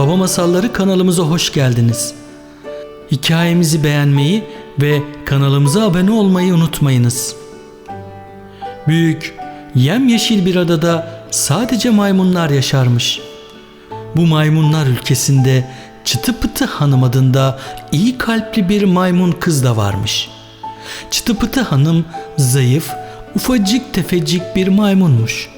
Baba Masalları kanalımıza hoş geldiniz. Hikayemizi beğenmeyi ve kanalımıza abone olmayı unutmayınız. Büyük, yemyeşil bir adada sadece maymunlar yaşarmış. Bu maymunlar ülkesinde Çıtı Pıtı Hanım adında iyi kalpli bir maymun kız da varmış. Çıtı Pıtı Hanım zayıf, ufacık tefecik bir maymunmuş.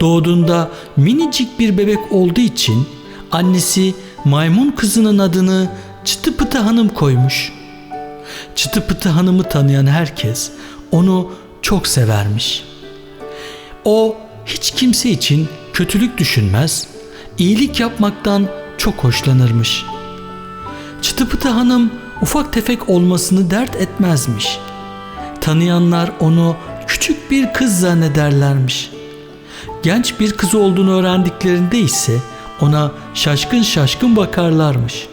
Doğduğunda minicik bir bebek olduğu için annesi maymun kızının adını Çıtı Pıtı Hanım koymuş. Çıtı Pıtı Hanım'ı tanıyan herkes onu çok severmiş. O hiç kimse için kötülük düşünmez, iyilik yapmaktan çok hoşlanırmış. Çıtı Pıtı Hanım ufak tefek olmasını dert etmezmiş. Tanıyanlar onu küçük bir kız zannederlermiş. Genç bir kız olduğunu öğrendiklerinde ise ona şaşkın şaşkın bakarlarmış.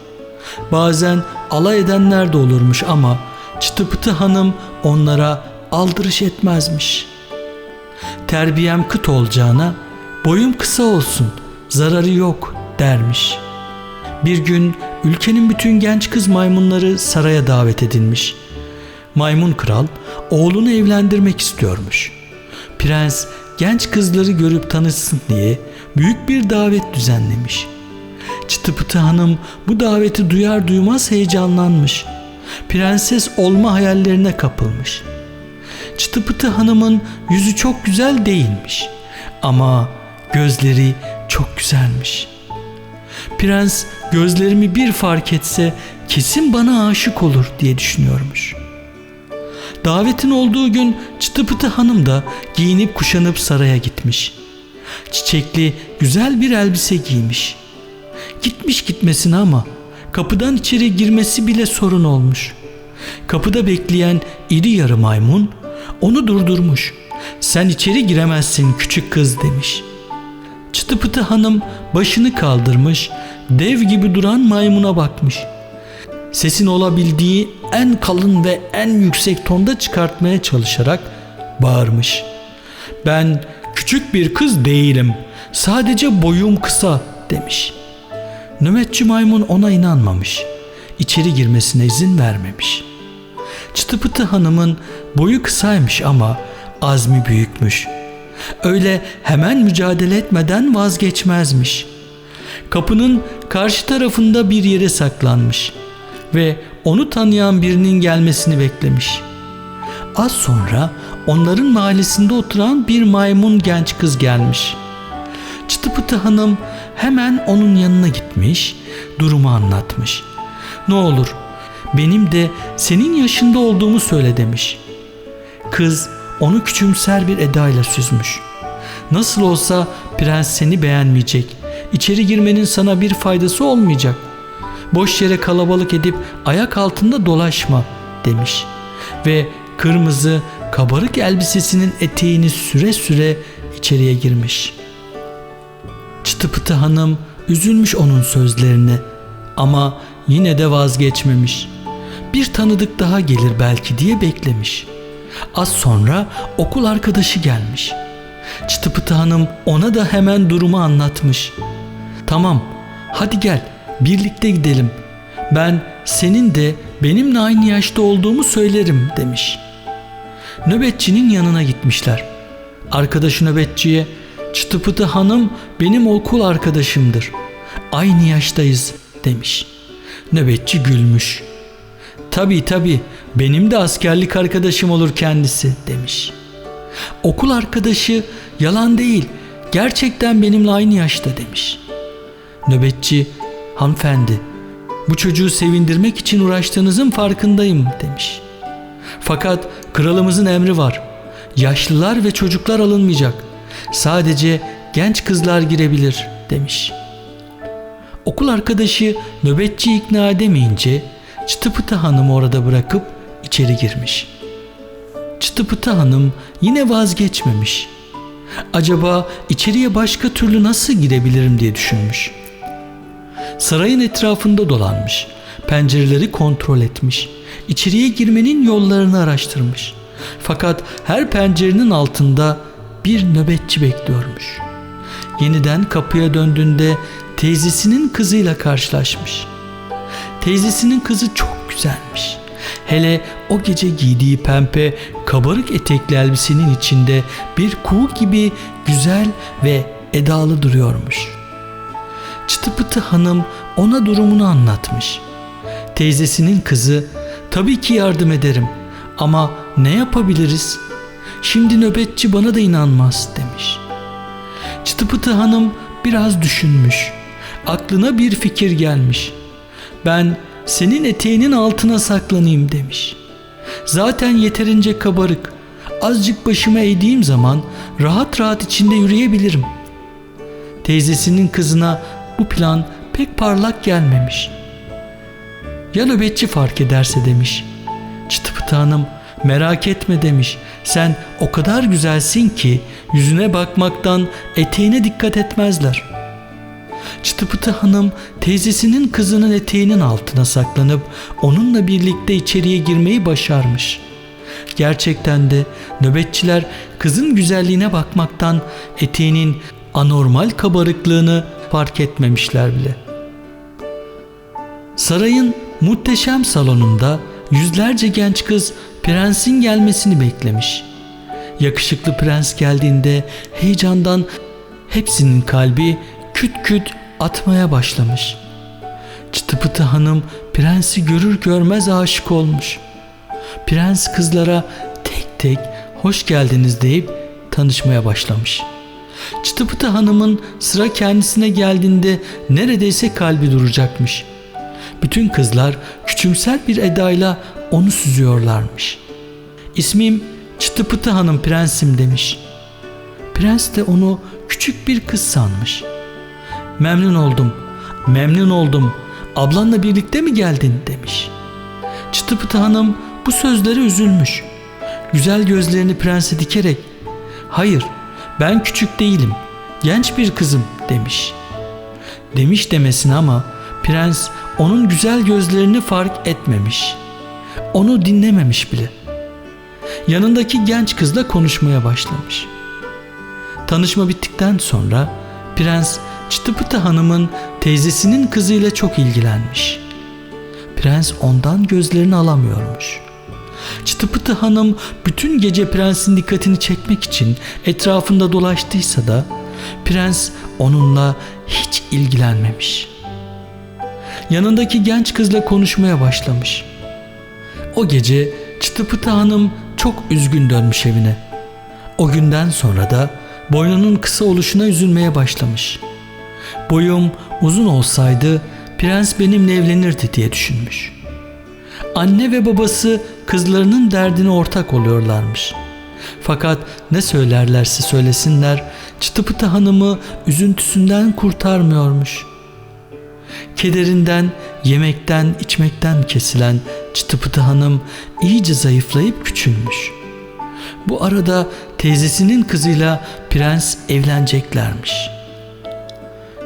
Bazen alay edenler de olurmuş ama Çıtı Pıtı Hanım onlara aldırış etmezmiş. Terbiyem kıt olacağına boyum kısa olsun zararı yok dermiş. Bir gün ülkenin bütün genç kız maymunları saraya davet edilmiş. Maymun kral oğlunu evlendirmek istiyormuş. Prens genç kızları görüp tanışsın diye büyük bir davet düzenlemiş. Çıtı Pıtı Hanım bu daveti duyar duymaz heyecanlanmış. Prenses olma hayallerine kapılmış. Çıtı Pıtı Hanım'ın yüzü çok güzel değilmiş. Ama gözleri çok güzelmiş. Prens gözlerimi bir fark etse kesin bana aşık olur diye düşünüyormuş. Davetin olduğu gün Çıtı Pıtı Hanım da giyinip kuşanıp saraya gitmiş. Çiçekli güzel bir elbise giymiş. Gitmiş gitmesine ama kapıdan içeri girmesi bile sorun olmuş. Kapıda bekleyen iri yarı maymun onu durdurmuş. Sen içeri giremezsin küçük kız demiş. Çıtı Pıtı Hanım başını kaldırmış, dev gibi duran maymuna bakmış. Sesin olabildiği en kalın ve en yüksek tonda çıkartmaya çalışarak bağırmış. Ben küçük bir kız değilim. Sadece boyum kısa demiş. Nöbetçi maymun ona inanmamış. İçeri girmesine izin vermemiş. Çıtı Pıtı Hanım'ın boyu kısaymış ama azmi büyükmüş. Öyle hemen mücadele etmeden vazgeçmezmiş. Kapının karşı tarafında bir yere saklanmış ve onu tanıyan birinin gelmesini beklemiş. Az sonra onların mahallesinde oturan bir maymun genç kız gelmiş. Çıtı Pıtı Hanım hemen onun yanına gitmiş, durumu anlatmış. Ne olur benim de senin yaşında olduğumu söyle demiş. Kız onu küçümser bir edayla süzmüş. Nasıl olsa prens seni beğenmeyecek. İçeri girmenin sana bir faydası olmayacak. Boş yere kalabalık edip ayak altında dolaşma demiş. Ve kırmızı kabarık elbisesinin eteğini süre süre içeriye girmiş. Çıtı Pıtı Hanım üzülmüş onun sözlerine ama yine de vazgeçmemiş. Bir tanıdık daha gelir belki diye beklemiş. Az sonra okul arkadaşı gelmiş. Çıtı Pıtı Hanım ona da hemen durumu anlatmış. Tamam hadi gel birlikte gidelim. Ben senin de benimle aynı yaşta olduğumu söylerim demiş. Nöbetçinin yanına gitmişler. Arkadaşı nöbetçiye Çıtı Pıtı Hanım benim okul arkadaşımdır. Aynı yaştayız demiş. Nöbetçi gülmüş. Tabii tabii benim de askerlik arkadaşım olur kendisi demiş. Okul arkadaşı yalan değil gerçekten benimle aynı yaşta demiş. Nöbetçi hanımefendi bu çocuğu sevindirmek için uğraştığınızın farkındayım demiş. Fakat kralımızın emri var. Yaşlılar ve çocuklar alınmayacak. Sadece genç kızlar girebilir demiş. Okul arkadaşı nöbetçi ikna edemeyince Çıtı Pıtı Hanım'ı orada bırakıp içeri girmiş. Çıtı Pıtı Hanım yine vazgeçmemiş. Acaba içeriye başka türlü nasıl girebilirim diye düşünmüş. Sarayın etrafında dolanmış. Pencereleri kontrol etmiş. İçeriye girmenin yollarını araştırmış. Fakat her pencerenin altında bir nöbetçi bekliyormuş. Yeniden kapıya döndüğünde teyzesinin kızıyla karşılaşmış. Teyzesinin kızı çok güzelmiş. Hele o gece giydiği pembe kabarık etekli elbisenin içinde bir kuğu gibi güzel ve edalı duruyormuş. Çıtıpıtı hanım ona durumunu anlatmış. Teyzesinin kızı tabii ki yardım ederim ama ne yapabiliriz? Şimdi nöbetçi bana da inanmaz demiş. Çıtıpıtı hanım biraz düşünmüş. Aklına bir fikir gelmiş. Ben senin eteğinin altına saklanayım demiş. Zaten yeterince kabarık. Azıcık başıma eğdiğim zaman rahat rahat içinde yürüyebilirim. Teyzesinin kızına bu plan pek parlak gelmemiş. Ya nöbetçi fark ederse demiş. Çıtıpıtı hanım merak etme demiş. Sen o kadar güzelsin ki yüzüne bakmaktan eteğine dikkat etmezler. Çıtıpıtı hanım teyzesinin kızının eteğinin altına saklanıp onunla birlikte içeriye girmeyi başarmış. Gerçekten de nöbetçiler kızın güzelliğine bakmaktan eteğinin anormal kabarıklığını fark etmemişler bile. Sarayın muhteşem salonunda yüzlerce genç kız prensin gelmesini beklemiş. Yakışıklı prens geldiğinde heyecandan hepsinin kalbi küt küt atmaya başlamış. Çıtıpıtı hanım prensi görür görmez aşık olmuş. Prens kızlara tek tek hoş geldiniz deyip tanışmaya başlamış. Çıtıpıtı hanımın sıra kendisine geldiğinde neredeyse kalbi duracakmış. Bütün kızlar küçümser bir edayla onu süzüyorlarmış. İsmim Çıtıpıtı Hanım prensim demiş. Prens de onu küçük bir kız sanmış. Memnun oldum, memnun oldum. Ablanla birlikte mi geldin demiş. Çıtıpıtı Hanım bu sözlere üzülmüş. Güzel gözlerini prense dikerek hayır ben küçük değilim genç bir kızım demiş. Demiş demesin ama prens onun güzel gözlerini fark etmemiş. Onu dinlememiş bile. Yanındaki genç kızla konuşmaya başlamış. Tanışma bittikten sonra prens Çıtıpıtı hanımın teyzesinin kızıyla çok ilgilenmiş. Prens ondan gözlerini alamıyormuş. Çıtıpıtı hanım bütün gece prensin dikkatini çekmek için etrafında dolaştıysa da prens onunla hiç ilgilenmemiş. Yanındaki genç kızla konuşmaya başlamış. O gece Çıtıpıtı hanım çok üzgün dönmüş evine. O günden sonra da boynunun kısa oluşuna üzülmeye başlamış. Boyum uzun olsaydı prens benimle evlenirdi diye düşünmüş. Anne ve babası kızlarının derdine ortak oluyorlarmış. Fakat ne söylerlerse söylesinler Çıtıpıtı hanımı üzüntüsünden kurtarmıyormuş. Kederinden, yemekten, içmekten kesilen Çıtıpıtı hanım iyice zayıflayıp küçülmüş. Bu arada teyzesinin kızıyla prens evleneceklermiş.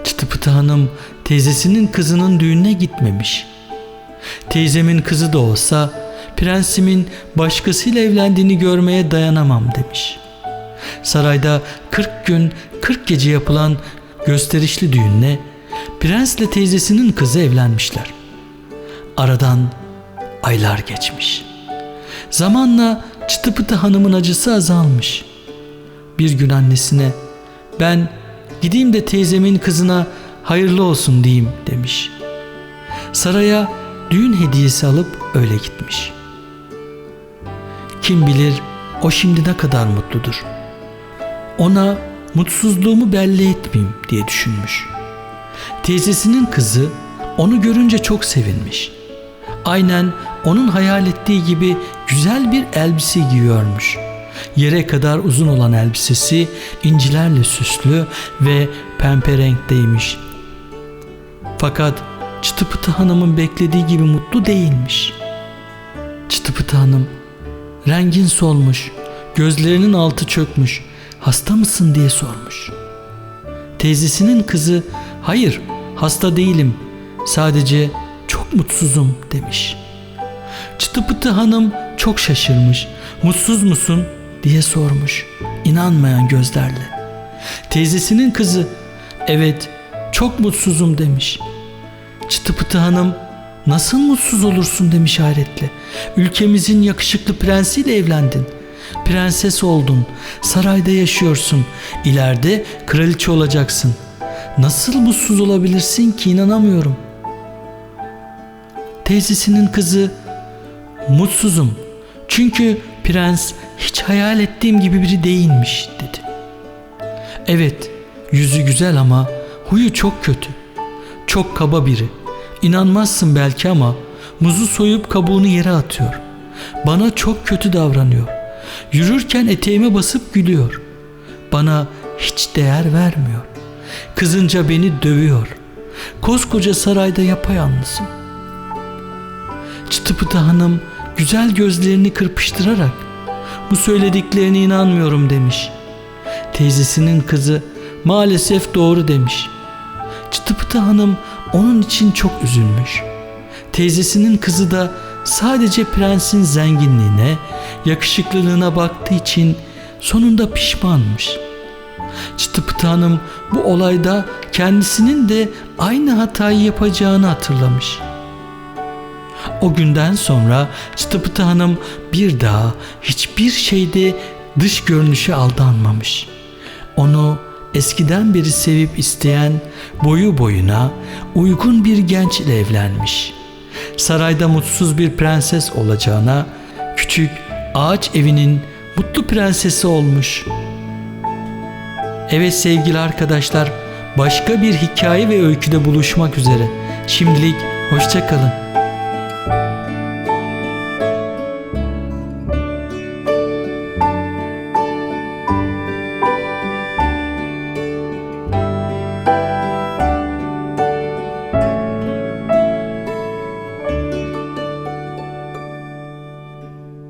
Çıtıpıtı hanım teyzesinin kızının düğününe gitmemiş. Teyzemin kızı da olsa prensimin başkasıyla evlendiğini görmeye dayanamam demiş. Sarayda 40 gün 40 gece yapılan gösterişli düğünle prensle teyzesinin kızı evlenmişler. Aradan aylar geçmiş. Zamanla Çıtıpıtı hanımın acısı azalmış. Bir gün annesine ben gideyim de teyzemin kızına hayırlı olsun diyeyim demiş. Saraya düğün hediyesi alıp öyle gitmiş. Kim bilir o şimdi ne kadar mutludur. Ona mutsuzluğumu belli etmeyeyim diye düşünmüş. Teyzesinin kızı onu görünce çok sevinmiş. Aynen onun hayal ettiği gibi güzel bir elbise giyiyormuş. Yere kadar uzun olan elbisesi incilerle süslü ve pembe renkteymiş. Fakat Çıtıpıtı Hanım'ın beklediği gibi mutlu değilmiş. Çıtıpıtı Hanım rengin solmuş, gözlerinin altı çökmüş, hasta mısın diye sormuş. Teyzesinin kızı hayır hasta değilim sadece çok mutsuzum demiş. Çıtıpıtı hanım çok şaşırmış. Mutsuz musun diye sormuş. İnanmayan gözlerle. Teyzesinin kızı evet çok mutsuzum demiş. Çıtı Pıtı Hanım nasıl mutsuz olursun demiş hayretle. Ülkemizin yakışıklı prensiyle evlendin. Prenses oldun. Sarayda yaşıyorsun. İleride kraliçe olacaksın. Nasıl mutsuz olabilirsin ki inanamıyorum. Teyzesinin kızı mutsuzum. Çünkü prens hiç hayal ettiğim gibi biri değilmiş dedi. Evet, yüzü güzel ama huyu çok kötü. Çok kaba biri. İnanmazsın belki ama muzu soyup kabuğunu yere atıyor. Bana çok kötü davranıyor. Yürürken eteğime basıp gülüyor. Bana hiç değer vermiyor. Kızınca beni dövüyor. Koskoca sarayda yapayalnızım. Çıtı Pıtı Hanım güzel gözlerini kırpıştırarak bu söylediklerine inanmıyorum demiş. Teyzesinin kızı maalesef doğru demiş. Çıtı Pıtı Hanım onun için çok üzülmüş. Teyzesinin kızı da sadece prensin zenginliğine, yakışıklılığına baktığı için sonunda pişmanmış. Çıtı Pıtı Hanım bu olayda kendisinin de aynı hatayı yapacağını hatırlamış. O günden sonra Çıtı Pıtı Hanım bir daha hiçbir şeyde dış görünüşe aldanmamış. Onu eskiden beri sevip isteyen boyu boyuna uygun bir genç ile evlenmiş. Sarayda mutsuz bir prenses olacağına küçük ağaç evinin mutlu prensesi olmuş. Evet sevgili arkadaşlar başka bir hikaye ve öyküde buluşmak üzere. Şimdilik hoşçakalın.